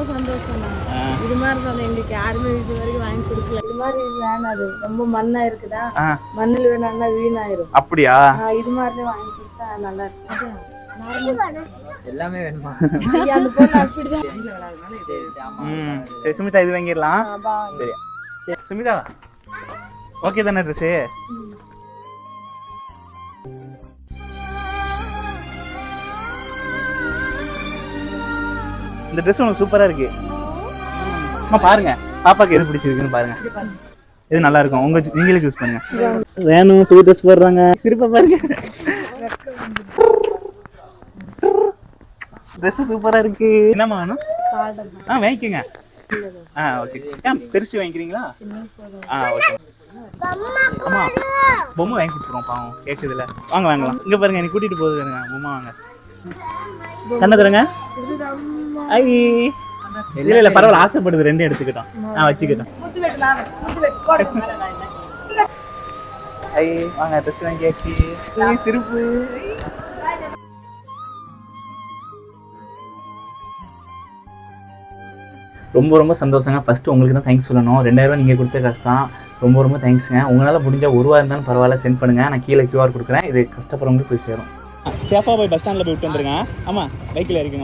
ரொம்ப சந்தோஷம். இது மாதிரி தான் எங்களுக்கு யாருமே இது வரைக்கும் வாங்கி கொடுக்கல. இது மாதிரி இது வேணாம் அது. ரொம்ப மண்ணா இருக்குதா. மண்ணில் வேணாம்னா வீணாயிரும். அப்படியா? இது மாதிரி வாங்கி கொடுத்தா நல்லா இருக்கும். எல்லாமே வேணுமா? சரி சுமிதா இது வாங்கிடலாம். சரி சுமிதா. ஓகே தானே ட்ரெஸ்ஸு? இந்த ட்ரெஸ் உனக்கு சூப்பரா இருக்கு. அம்மா பாருங்க. பாப்பாக்கு எது பிடிச்சிருக்குன்னு பாருங்க. இது நல்லா இருக்கும்? உங்க நீங்களே சூஸ் பண்ணுங்க. வேணும் புது ட்ரெஸ் போடுறாங்க. சிரிப்பா பாருங்க. ட்ரெஸ் சூப்பரா இருக்கு. என்னம்மா வேணும்? ஆ வாங்கிக்கோங்க. ஆ ஓகே ஏன் பெருசு வாங்கிக்கிறீங்களா? ஆ ஓகே அம்மா பொம்மை வாங்கி கொடுத்துருவோம் பாவம். கேட்குதுல வாங்க வாங்கலாம். இங்க பாருங்க நீ கூட்டிட்டு போகுது பாருங்க பொம்மை வாங்க. கண்ணை தருங்க ஐ இல்ல இல்ல பரவாயில்ல ஆசைப்படுது. ரெண்டும் எடுத்துக்கிட்டோம். நான் என்ன. ஐ வாங்க ட்ரெஸ் வாங்கியாச்சு சிரிப்பு. ரொம்ப ரொம்ப சந்தோஷங்க. ஃபர்ஸ்ட் உங்களுக்கு தான் தேங்க்ஸ் சொல்லணும். ரெண்டாயிரம் நீங்கள் கொடுத்த காசு தான். ரொம்ப ரொம்ப தேங்க்ஸுங்க உங்களால் முடிஞ்ச ஒரு ரூபா இருந்தாலும் பரவாயில்ல. சென்ட் பண்ணுங்க. நான் கீழே கியூஆர் கொடுக்குறேன். இது கஷ்டப்படுறவங்களுக்கு போய் சேரும். சேஃபாக போய் பஸ் ஸ்டாண்டில் போய் விட்டு வந்துருங்க. ஆமாம் பைக்கில் இருக்குங்க